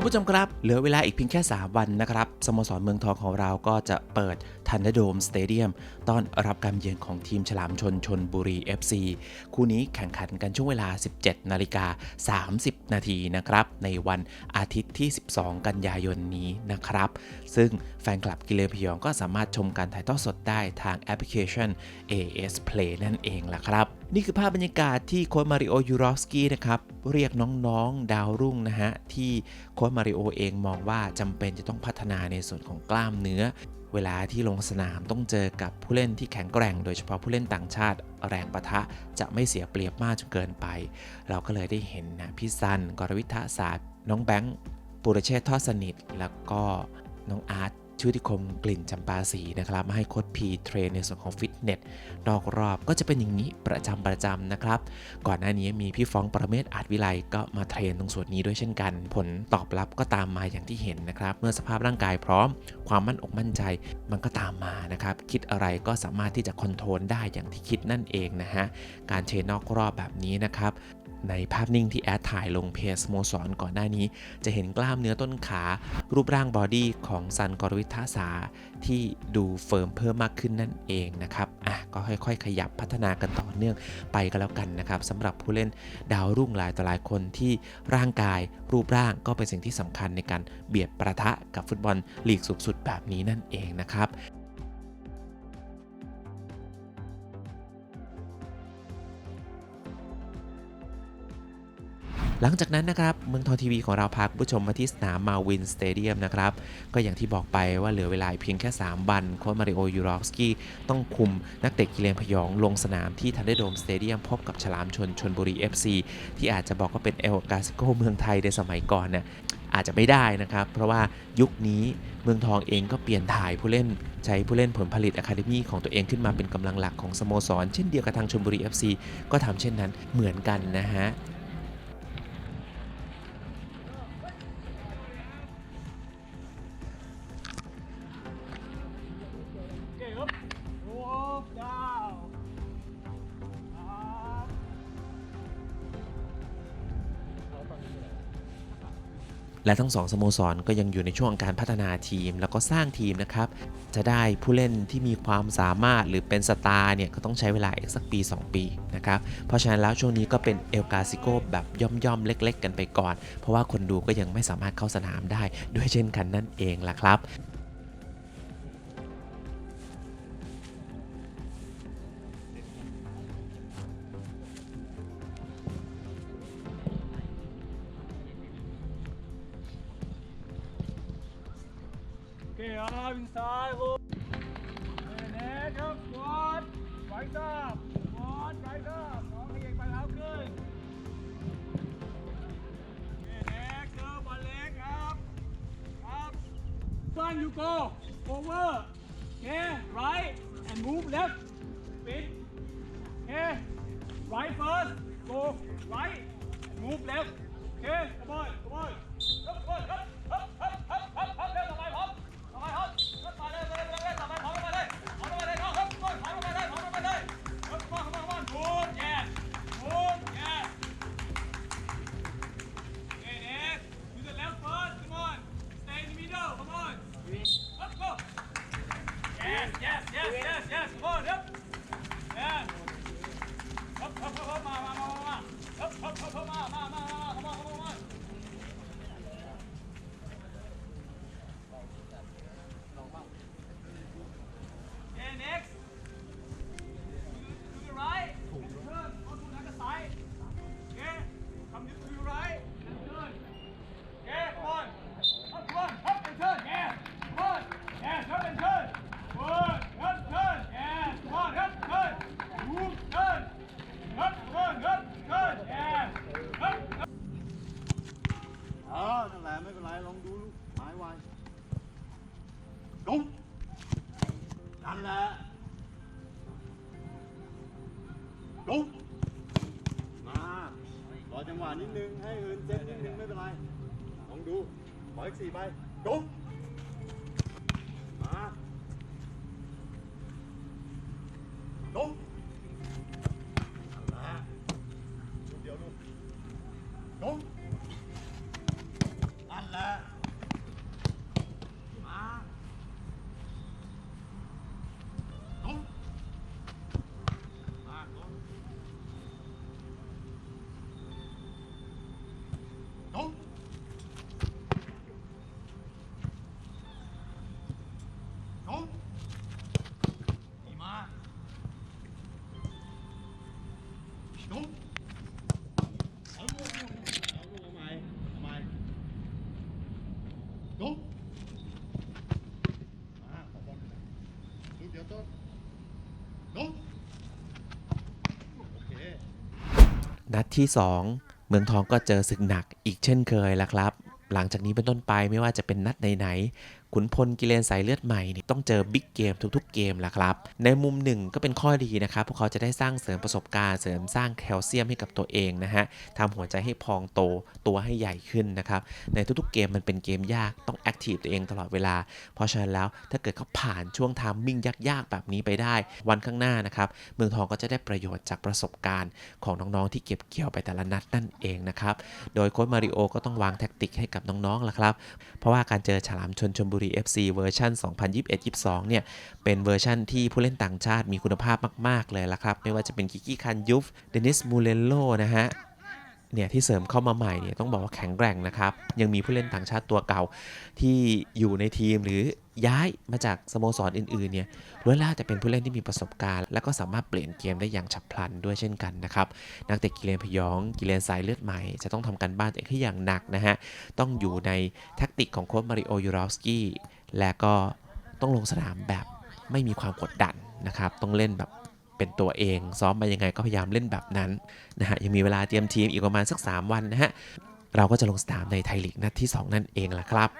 คุณผู้ชมครับ เหลือเวลาอีกเพียงแค่ 3 วันนะครับสโมสรเมืองทองของเราก็จะเปิดทันเดโดมสเตเดียมต้อนรับการเยือนของทีมฉลามชนชนบุรี FC คู่นี้แข่งขันกันช่วงเวลา 17 นาฬิกา 30 นาทีนะครับ ในวันอาทิตย์ที่ 12 กันยายนนี้นะครับ ซึ่งแฟนคลับกิเลนพยองก็สามารถชมการถ่ายทอดสดได้ทางแอปพลิเคชัน AS Play นั่นเองล่ะครับ นี่คือภาพบรรยากาศที่โค้ชมาริโอยูรอฟสกี้นะครับเรียกน้องๆ ดาวรุ่งนะฮะ ที่โค้ชมาริโอเองมองว่าจำเป็นจะต้องพัฒนาในส่วนของกล้ามเนื้อ เวลาที่ลงสนามต้องเจอกับผู้เล่นที่แข็งแกร่ง โดยเฉพาะผู้เล่นต่างชาติแรงประทะจะไม่เสียเปรียบมากจนเกินไป เราก็เลยได้เห็นนะพี่ซัน กรวิทยาศาสตร์ น้องแบงค์ปุรเชษทอดสนิท แล้วก็น้องอาร์ต ชุติคมกลิ่นจำปาสีนะครับมาให้โค้ชพีเทรนในส่วนของฟิตเนสนอกรอบก็จะเป็นอย่างนี้ประจำประจำนะครับ ก่อนหน้านี้มีพี่ฟ้องประเมศอาจวิไลก็มาเทรนตรงส่วนนี้ด้วยเช่นกัน ผลตอบรับก็ตามมาอย่างที่เห็นนะครับ เมื่อสภาพร่างกายพร้อม ความมั่นอกมั่นใจมันก็ตามมานะครับ คิดอะไรก็สามารถที่จะคอนโทรลได้อย่างที่คิดนั่นเองนะฮะการเทรนนอกรอบแบบนี้นะครับ ในภาพนิ่งที่แอดถ่ายลงเพจสโมสรก่อนหน้านี้ จะเห็นกล้ามเนื้อต้นขา รูปร่างบอดี้ของซันกรวิทาสาที่ดูเฟิร์มเพิ่มมากขึ้นนั่นเองนะครับอะก็ค่อยๆ ขยับพัฒนากันต่อเนื่องไปกันแล้วกันนะครับสำหรับผู้เล่นดาวรุ่งหลายต่อหลายคนที่ร่างกายรูปร่างก็เป็นสิ่งที่สำคัญในการเบียดประทะกับฟุตบอลลีกสูงสุดแบบนี้นั่นเองนะครับ หลังจากนั้นนะครับเมืองทองทีวีของเราพาคุณผู้ชมมาที่สนามมาวินสเตเดียมนะครับ ก็อย่างที่บอกไปว่าเหลือเวลาเพียงแค่ 3 วันโค้ชมาริโอยูรอฟสกี้ต้องคุมนักเตะกิเลนพยองลงสนามที่ทันเดโดมสเตเดียมพบกับฉลามชนชนบุรี FC ที่อาจจะบอกว่าเป็นเอลกาซิโกเมืองไทยในสมัยก่อนเนี่ยอาจจะไม่ได้นะครับ เพราะว่ายุคนี้เมืองทองเองก็เปลี่ยนถ่ายผู้เล่นใช้ผู้เล่นผลผลิตอะคาเดมีของตัวเองขึ้นมาเป็นกำลังหลักของสโมสร เช่นเดียวกับทางชลบุรี FC ก็ทำเช่นนั้นเหมือนกันนะฮะ และทั้งสองสโมสรก็ยังอยู่ในช่วงการพัฒนาทีม แล้วก็สร้างทีมนะครับ จะได้ผู้เล่นที่มีความสามารถหรือเป็นสตาร์เนี่ยก็ต้องใช้เวลาอีกสักปี 2 ปีนะครับ เพราะฉะนั้นแล้วช่วงนี้ก็เป็นเอลกาซิโกแบบย่อมๆ เล็ก ๆ กันไปก่อน เพราะว่าคนดูก็ยังไม่สามารถเข้าสนามได้ด้วยเช่นกันนั่นเองล่ะครับ เคครับวินซ้ายครับเน่ครับบอลไว้ซ้ายบอลไว้ซ้ายของขยับไปแล้วขึ้นเน่เจอบอลเล็กครับครับซันยูโกโอเวอร์เคไรท์ and move left ปิดเคไรท์เฟิร์สโกไรท์มูฟเลฟเคบอลโก 车慢慢慢 ลงมา รอจังหวะนิดนึง ให้เอินเซ็ตนิดนึงไม่เป็นไร ลองดู ขออีกสี่ใบลงมาลง นัดที่ 2 เมืองทองก็เจอศึกหนักอีกเช่นเคยแล้วครับ หลังจากนี้เป็นต้นไปไม่ว่าจะเป็นนัดไหน ขุนพลกิเลนสายเลือดใหม่นี่ต้องเจอบิ๊กเกมทุกๆเกมแหละครับ ในมุมหนึ่งก็เป็นข้อดีนะครับ พวกเขาจะได้สร้างเสริมประสบการณ์เสริมสร้างแคลเซียมให้กับตัวเองนะฮะทำหัวใจให้พองโตตัวให้ใหญ่ขึ้นนะครับ ในทุกๆเกมมันเป็นเกมยากต้องแอคทีฟตัวเองตลอดเวลา เพราะฉะนั้นแล้วถ้าเกิดเขาผ่านช่วงทามมิ่งยากๆ แบบนี้ไปได้ วันข้างหน้านะครับเมืองทองก็จะได้ประโยชน์จากประสบการณ์ของน้องๆที่เก็บเกี่ยวไปแต่ละนัดนั่นเองนะครับโดยโค้ชมาริโอก็ต้องวางแท็กติกให้กับน้องๆล่ะครับเพราะว่าการเจอฉลามชนชลบุรี FC เวอร์ชัน2021-22 เนี่ย เป็นเวอร์ชันที่ผู้เล่นต่างชาติมีคุณภาพมาก ๆ เลยละครับ ไม่ว่าจะเป็นกิกกี้คันยุฟ เดนิส มูเลโลนะฮะ เนี่ยที่เสริมเข้ามาใหม่เนี่ยต้องบอกว่าแข็งแกร่งนะครับ ยังมีผู้เล่นต่างชาติตัวเก่าที่อยู่ในทีมหรือย้ายมาจากสโมสรอื่นๆเนี่ยล้วนแล้วแต่เป็นผู้เล่นที่มีประสบการณ์ และก็สามารถเปลี่ยนเกมได้อย่างฉับพลันด้วยเช่นกันนะครับ นักเตะกิเลนพยอง กิเลนสายเลือดใหม่ จะต้องทำการบ้านตัวเองให้อย่างหนักนะฮะ ต้องอยู่ในแท็กติกของโค้ชมาริโอยูรอฟสกี้และก็ต้องลงสนามแบบไม่มีความกดดันนะครับ ต้องเล่นแบบ เป็นตัวเอง ซ้อมมายังไงก็พยายามเล่นแบบนั้นนะฮะยังมีเวลาเตรียมทีมอีกประมาณสัก 3 วันนะฮะเราก็จะลงสนามในไทยลีกนัดที่ 2 นั่นเองล่ะครับ